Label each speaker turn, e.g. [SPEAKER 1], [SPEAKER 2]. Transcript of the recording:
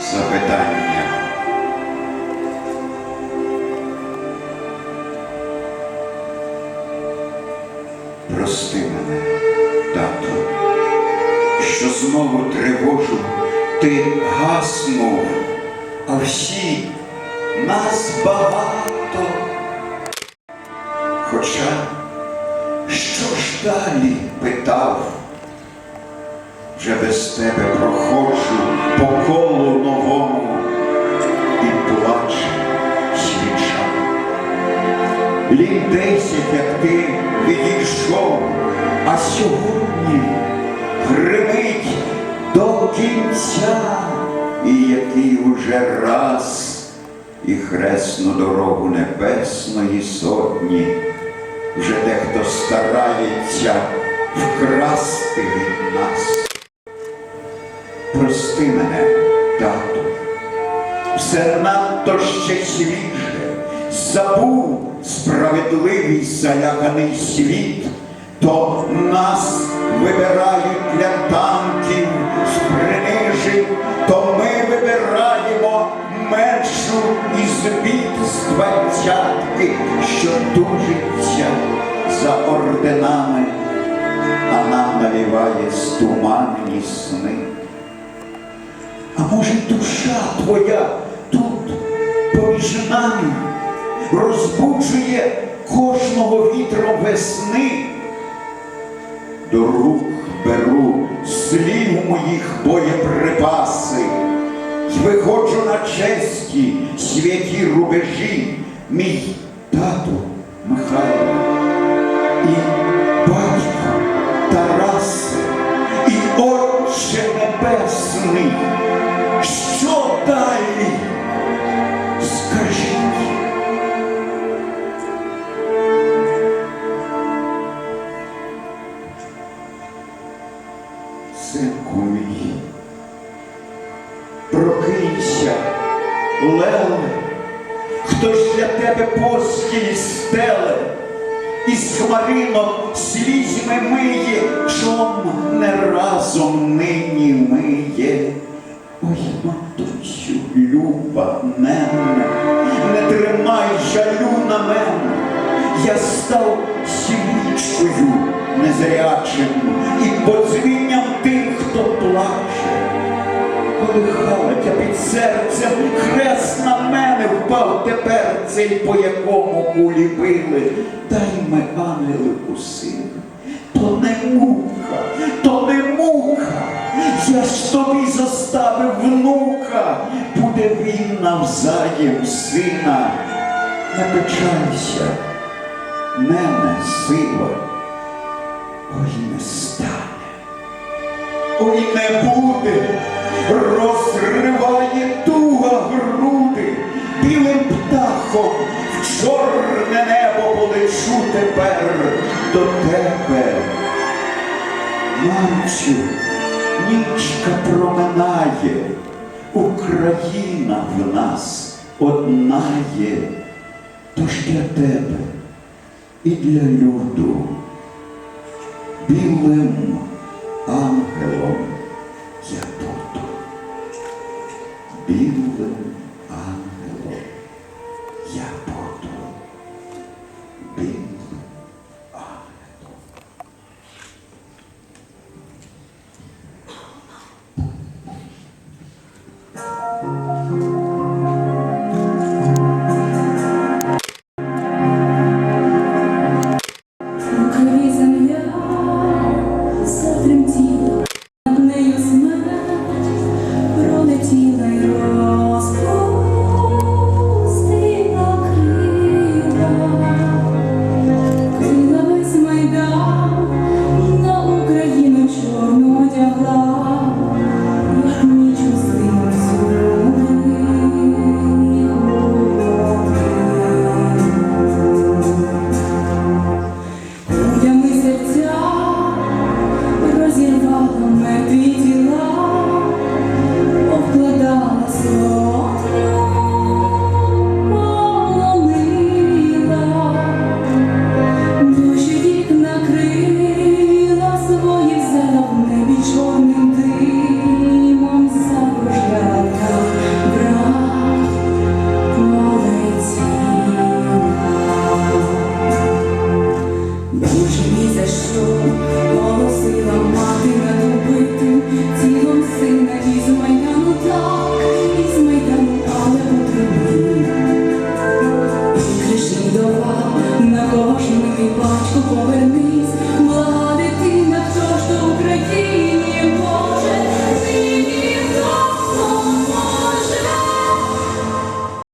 [SPEAKER 1] запитання. Прости мене, тату, що знову тривожу, ти гаснув, а всі нас багато. Хоча, що ж далі питав, вже без тебе проходжу по колу новому і плаче свіча. Літ десять, як ти відійшов, а сьогодні гримить до кінця, і який уже раз і хресну дорогу небесної сотні вже дехто старається вкрасти від нас. Прости мене, тату, все надто ще свіже, забув справедливий заляканий світ, то нас вибирають для танків з принижень, то ми вибираємо меншу із бід з двадцятки, що тужиться за орденами, а нам навіває стуманні сни. А може душа твоя тут поміж нами розбуджує кожного вітром весни? До рук беру слів моїх боєприпаси й виходжу на честі святі рубежі, мій тато леле, хто ж для тебе постілі стеле, із хмаринок слізьми миє, чом не разом нині миє. Ой, матусю, люба мене, не тримай жалю на мене, я став свічкою незрячим і подзвінням тих, хто плаче. Коли халатя під серцем впав тепер цей, по якому кулі били. Дай ми, ангелику, син, то не мука, то не мука. Я ж тобі заставив внука, буде він навзаєм сина. Не печалься, мене сила, ой не стане. Ой, не буде, розриває туга груди, білим птахом в чорне небо полечу тепер до тебе. Мамчу, нічка проминає, Україна в нас одна є, тож для тебе і для люду білим